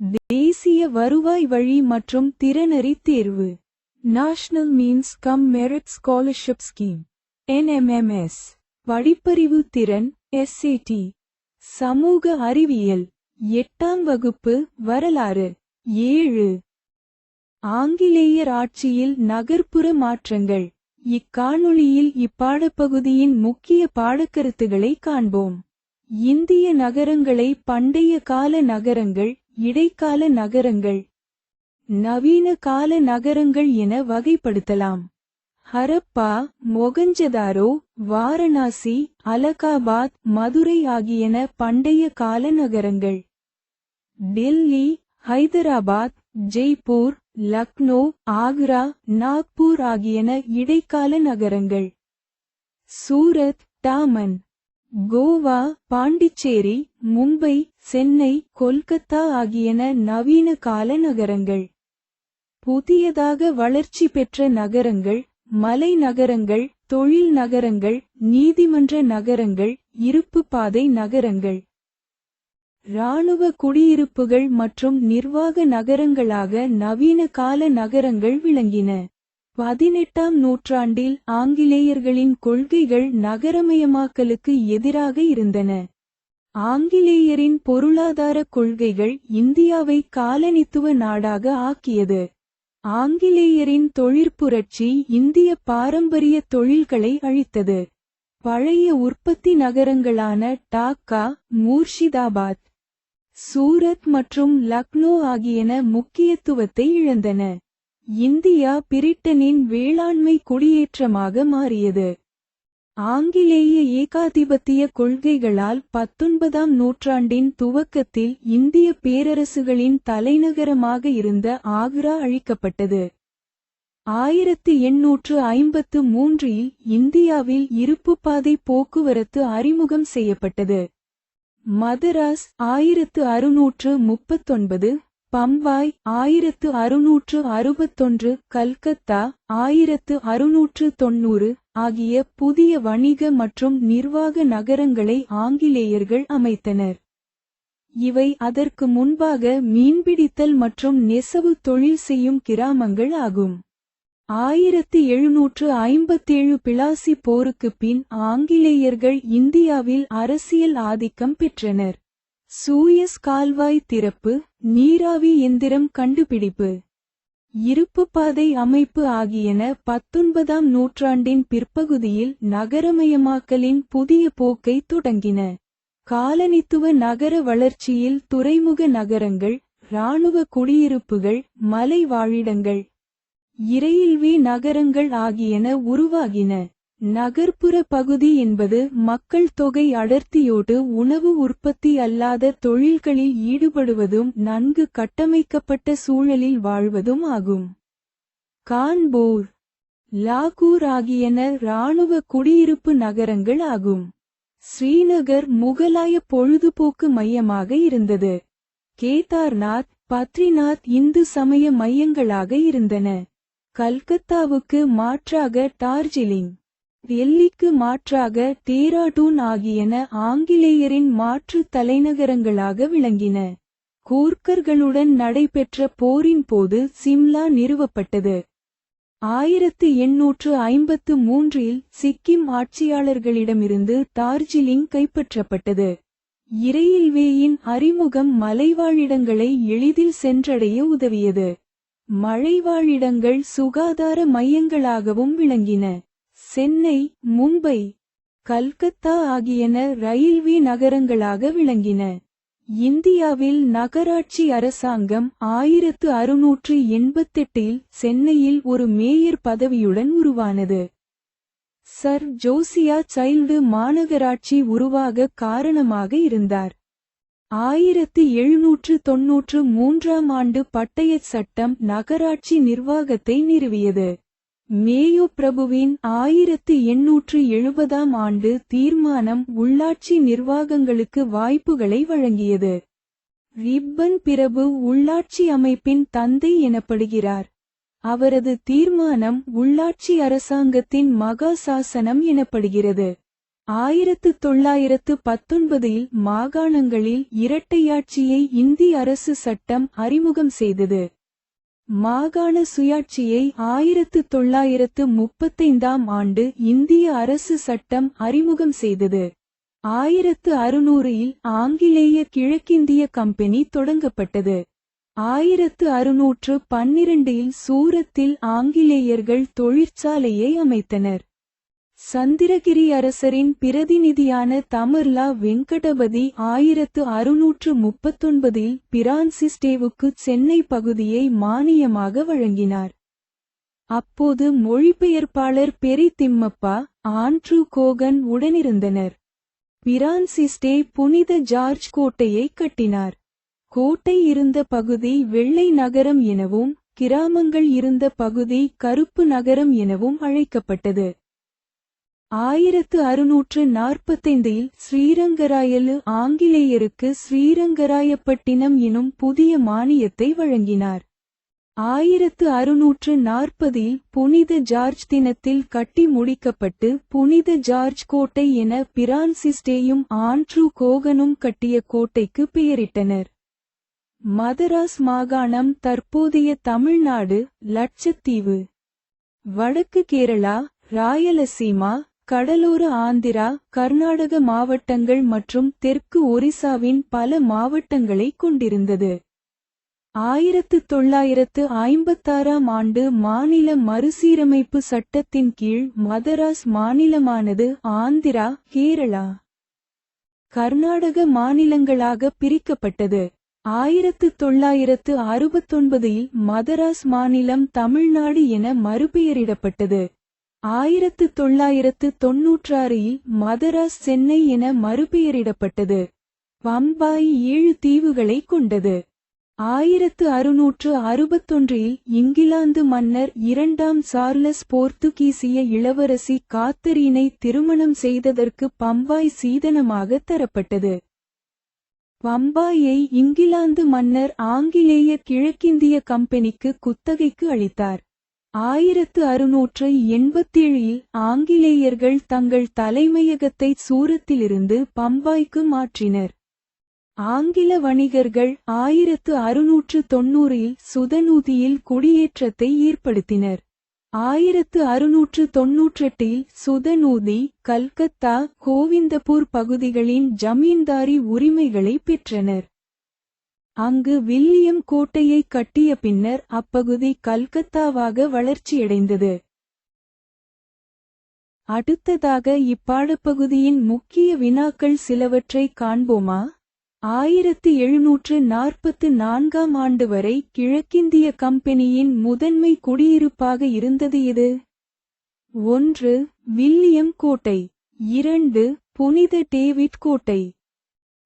தேசிய வருவாய் வழி மற்றும் திறனறி தேர்வு. National means cum merit scholarship scheme NMMS படிப்பறிவு திறன் எஸ்ஏடி சமூக அறிவியல். எட்டாம் வகுப்பு வரலாறு. ஏழு. ஆங்கிலேயர் ஆட்சியில் நகர்ப்புற மாற்றங்கள். இக்காணொளியில் இப்பாடப்பகுதியின் முக்கிய பாடக்கருத்துகளை காண்போம். இந்திய நகரங்களை பண்டைய கால நகரங்கள் இடைக்கால நகரங்கள். நவீன கால நகரங்கள் என வகைப்படுத்தலாம். ஹரப்பா மொகஞ்சதாரோ வாரணாசி அலகாபாத் மதுரை ஆகியன பண்டைய கால நகரங்கள். டெல்லி ஹைதராபாத் ஜெய்ப்பூர் லக்னோ ஆக்ரா நாக்பூர் ஆகியன இடைக்கால நகரங்கள். சூரத் டாமன். கோவா பாண்டிச்சேரி மும்பை சென்னை கொல்கத்தா ஆகியன நவீன கால நகரங்கள் புதியதாக வளர்ச்சி பெற்ற நகரங்கள் மலை நகரங்கள் தொழில் நகரங்கள் நீதிமன்ற நகரங்கள் இருப்பு பாதை நகரங்கள். இராணுவ குடியிருப்புகள் மற்றும் நிர்வாக நகரங்களாக நவீன கால நகரங்கள் விளங்கின. பதினெட்டாம் நூற்றாண்டில் ஆங்கிலேயர்களின் கொள்கைகள் நகரமயமாக்கலுக்கு எதிராக இருந்தன. ஆங்கிலேயரின் பொருளாதார கொள்கைகள் இந்தியாவை காலனித்துவ நாடாக ஆக்கியது. ஆங்கிலேயரின் தொழிற்புரட்சி இந்திய பாரம்பரிய தொழில்களை அழித்தது. பழைய உற்பத்தி நகரங்களான டாக்கா மூர்ஷிதாபாத் சூரத் மற்றும் லக்னோ ஆகியன முக்கியத்துவத்தை இழந்தன. இந்தியா பிரிட்டனின் வேளாண்மை குடியேற்றமாக மாறியது. ஆங்கிலேய ஏகாதிபத்திய கொள்கைகளால் பத்தொன்பதாம் நூற்றாண்டின் துவக்கத்தில் இந்திய பேரரசுகளின் தலைநகரமாக இருந்த ஆக்ரா அழிக்கப்பட்டது. ஆயிரத்து எண்ணூற்று ஐம்பத்து மூன்றில் இந்தியாவில் இருப்புப்பாதை போக்குவரத்து அறிமுகம் செய்யப்பட்டது. மதராஸ் ஆயிரத்து அறுநூற்று முப்பத்தொன்பது பம்பாய் ஆயிரத்து அறுநூற்று அறுபத்தொன்று கல்கத்தா ஆயிரத்து அறுநூற்று தொன்னூறு ஆகிய புதிய வணிக மற்றும் நிர்வாக நகரங்களை ஆங்கிலேயர்கள் அமைத்தனர். இவை அதற்கு முன்பாக மீன்பிடித்தல் மற்றும் நெசவு தொழில் செய்யும் கிராமங்கள் ஆகும். ஆயிரத்து எழுநூற்று ஐம்பத்தேழு பிளாசி போருக்குப் பின் ஆங்கிலேயர்கள் இந்தியாவில் அரசியல் ஆதிக்கம் பெற்றனர். சூயஸ் கால்வாய் திறப்பு நீராவி எந்திரம் கண்டுபிடிப்பு. இருப்புப்பாதை அமைப்பு ஆகியன பத்தொன்பதாம் நூற்றாண்டின் பிற்பகுதியில் நகரமயமாக்கலின் புதிய போக்கை தொடங்கின. காலனித்துவ நகர வளர்ச்சியில் துறைமுக நகரங்கள் இராணுவ குடியிருப்புகள் மலை வாழிடங்கள் இறையில்வி நகரங்கள் ஆகியன உருவாகின. நகர்ப்புற பகுதி என்பது மக்கள் தொகை அடர்த்தியோடு உணவு உற்பத்தி அல்லாத தொழில்களில் ஈடுபடுவதும் நன்கு கட்டமைக்கப்பட்ட சூழலில் வாழ்வதும் ஆகும். கான்பூர் லாகூர் ஆகியன இராணுவ குடியிருப்பு நகரங்கள் ஆகும். ஸ்ரீநகர் முகலாய பொழுதுபோக்கு மையமாக இருந்தது. கேதார்நாத் பத்ரிநாத் இந்து சமய மையங்களாக இருந்தன. கல்கத்தாவுக்கு மாற்றாக டார்ஜிலிங் டெல்லிக்கு மாற்றாக டேராடூன் ஆகியன ஆங்கிலேயரின் மாற்று தலைநகரங்களாக விளங்கின. கூர்க்கர்களுடன் நடைபெற்ற போரின் போது சிம்லா நிறுவப்பட்டது. ஆயிரத்து எண்ணூற்று ஐம்பத்து மூன்றில் சிக்கிம் ஆட்சியாளர்களிடமிருந்து டார்ஜிலிங் கைப்பற்றப்பட்டது. இரயில்வேயின் அறிமுகம் மலைவாழிடங்களை எளிதில் சென்றடைய உதவியது. மழைவாழிடங்கள் சுகாதார மையங்களாகவும் விளங்கின. சென்னை மும்பை கல்கத்தா ஆகியன ரயில்வே நகரங்களாக விளங்கின. இந்தியாவில் நகராட்சி அரசாங்கம் ஆயிரத்து அறுநூற்று எண்பத்தெட்டில் சென்னையில் ஒரு மேயர் பதவியுடன் உருவானது. சர் ஜோசியா சைல்டு மாநகராட்சி உருவாக காரணமாக இருந்தார். ஆயிரத்து எழுநூற்று தொன்னூற்று மூன்றாம் ஆண்டு பட்டயச் சட்டம் நகராட்சி நிர்வாகத்தை நிறுவியது. மேயோ பிரபுவின் ஆயிரத்து எண்ணூற்று எழுபதாம் ஆண்டு தீர்மானம் உள்ளாட்சி நிர்வாகங்களுக்கு வாய்ப்புகளை வழங்கியது. ரிப்பன் பிரபு உள்ளாட்சி அமைப்பின் தந்தை எனப்படுகிறார். அவரது தீர்மானம் உள்ளாட்சி அரசாங்கத்தின் மகா சாசனம் எனப்படுகிறது. ஆயிரத்து தொள்ளாயிரத்து பத்தொன்பதில் மாகாணங்களில் இரட்டையாட்சியை இந்திய அரசு சட்டம் அறிமுகம் செய்தது. மாகாண சுயாட்சியை ஆயிரத்து தொள்ளாயிரத்து முப்பத்தைந்தாம் ஆண்டு இந்திய அரசு சட்டம் அறிமுகம் செய்தது. ஆயிரத்து அறுநூறில் ஆங்கிலேய கிழக்கிந்திய கம்பெனி தொடங்கப்பட்டது. ஆயிரத்து அறுநூற்று பன்னிரண்டில் சூரத்தில் ஆங்கிலேயர்கள் தொழிற்சாலையை அமைத்தனர். சந்திரகிரி அரசரின் பிரதிநிதியான தமர்லா வெங்கடபதி ஆயிரத்து அறுநூற்று முப்பத்தொன்பதில் பிரான்சிஸ்டேவுக்கு சென்னை பகுதியை மானியமாக வழங்கினார். அப்போது மொழிபெயர்ப்பாளர் பெரி திம்மப்பா ஆண்ட்ரூ கோகன் உடனிருந்தனர். பிரான்சிஸ்டே புனித ஜார்ஜ் கோட்டையை கட்டினார். கோட்டை இருந்த பகுதி வெள்ளை நகரம் எனவும் கிராமங்கள் இருந்த பகுதி கருப்பு நகரம் எனவும் அழைக்கப்பட்டது. ஆயிரத்து அறுநூற்று நாற்பத்தைந்தில் ஸ்ரீரங்கராயலு ஆங்கிலேயருக்கு ஸ்ரீரங்கராயப்பட்டினம் எனும் புதிய மானியத்தை வழங்கினார். ஆயிரத்து அறுநூற்று நாற்பதில் புனித ஜார்ஜ் தினத்தில் கட்டி முடிக்கப்பட்டு புனித ஜார்ஜ் கோட்டை என பிரான்சிஸ்டேயும் ஆண்ட்ரூ கோகனும் கட்டிய கோட்டைக்கு பெயரிட்டனர். மதராஸ் மாகாணம் தற்போதைய தமிழ்நாடு லட்சத்தீவு. வடக்கு கேரளா ராயலசீமா கடலோர ஆந்திரா கர்நாடக மாவட்டங்கள் மற்றும் தெற்கு ஒரிசாவின் பல மாவட்டங்களை கொண்டிருந்தது. ஆயிரத்து தொள்ளாயிரத்து ஐம்பத்தாறாம் ஆண்டு மாநில மறுசீரமைப்பு சட்டத்தின் கீழ் மதராஸ் மாநிலமானது ஆந்திரா கேரளா. கர்நாடக மாநிலங்களாக பிரிக்கப்பட்டது. ஆயிரத்து தொள்ளாயிரத்து அறுபத்தொன்பதில் மதராஸ் மாநிலம் தமிழ்நாடு என மறுபெயரிடப்பட்டது. ஆயிரத்து தொள்ளாயிரத்து தொன்னூற்றாறில் மதராஸ் சென்னை என மறுபெயரிடப்பட்டது. பம்பாய் ஏழு தீவுகளை கொண்டது. ஆயிரத்து அறுநூற்று அறுபத்தொன்றில் இங்கிலாந்து மன்னர் இரண்டாம் சார்லஸ் போர்த்துகீசிய இளவரசி காத்தரீனை திருமணம் செய்ததற்கு பம்பாய் சீதனமாக தரப்பட்டது. பம்பாயை இங்கிலாந்து மன்னர் ஆங்கிலேய கிழக்கிந்திய கம்பெனிக்கு குத்தகைக்கு அளித்தார். ஆயிரத்து அறுநூற்று எண்பத்தேழில் ஆங்கிலேயர்கள் தங்கள் தலைமையகத்தை சூரத்திலிருந்து பம்பாய்க்கு மாற்றினர். ஆங்கில வணிகர்கள் ஆயிரத்து அறுநூற்று தொன்னூறில் சுதநூதியில் குடியேற்றத்தை ஏற்படுத்தினர். ஆயிரத்து அறுநூற்று தொன்னூற்றெட்டில் சுதநூதி கல்கத்தா கோவிந்தபூர் பகுதிகளின் ஜமீன்தாரி உரிமைகளை பெற்றனர். அங்கு வில்லியம் கோட்டையை கட்டிய பின்னர் அப்பகுதி கல்கத்தாவாக வளர்ச்சியடைந்தது. அடுத்ததாக இப்பாடப்பகுதியின் முக்கிய வினாக்கள் சிலவற்றை காண்போமா? ஆயிரத்து எழுநூற்று நாற்பத்து நான்காம் ஆண்டு வரை கிழக்கிந்திய கம்பெனியின் முதன்மை குடியிருப்பாக இருந்தது எது? ஒன்று வில்லியம் கோட்டை. இரண்டு புனித டேவிட் கோட்டை.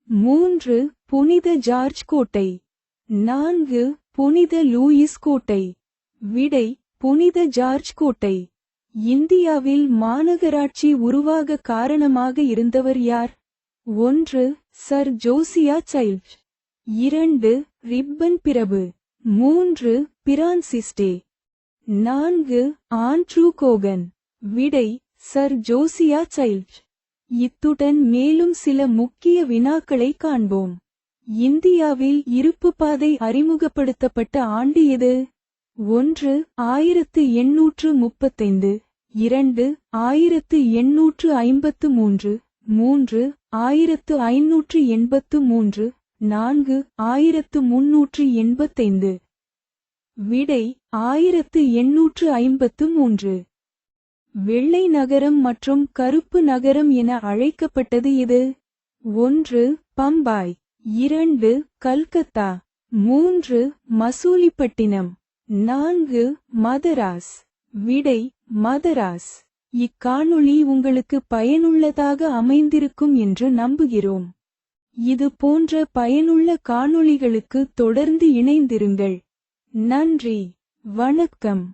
மூன்று புனித ஜார்ஜ் கோட்டை. நான்கு புனித லூயிஸ் கோட்டை. விடை புனித ஜார்ஜ் கோட்டை. இந்தியாவில் மாநகராட்சி உருவாக காரணமாக இருந்தவர் யார்? ஒன்று சர் ஜோசியா சைல்ட். இரண்டு ரிப்பன் பிரபு. மூன்று பிரான்சிஸ்டே. நான்கு ஆண்ட்ரூ கோகன். விடை சர் ஜோசியா சைல்ட். இத்துடன் மேலும் சில முக்கிய வினாக்களை காண்போம். இந்தியாவில் இருப்பு பாதை அறிமுகப்படுத்தப்பட்ட ஆண்டு எது? ஒன்று ஆயிரத்து எண்ணூற்று முப்பத்தைந்து. இரண்டு ஆயிரத்து எண்ணூற்று ஐம்பத்து மூன்று. மூன்று ஆயிரத்து ஐநூற்று எண்பத்து மூன்று. நான்கு ஆயிரத்து முன்னூற்று எண்பத்தைந்து. விடை ஆயிரத்து எண்ணூற்று ஐம்பத்து மூன்று. வெள்ளை நகரம் மற்றும் கருப்பு நகரம் என அழைக்கப்பட்டது இது ஒன்று பம்பாய். இரண்டு கல்கத்தா மூன்று மசூலிப்பட்டினம் நான்கு மதராஸ் விடை மதராஸ். இக்காணொளி உங்களுக்கு பயனுள்ளதாக அமைந்திருக்கும் என்று நம்புகிறோம். இது போன்ற பயனுள்ள காணொளிகளுக்கு தொடர்ந்து இணைந்திருங்கள். நன்றி வணக்கம்.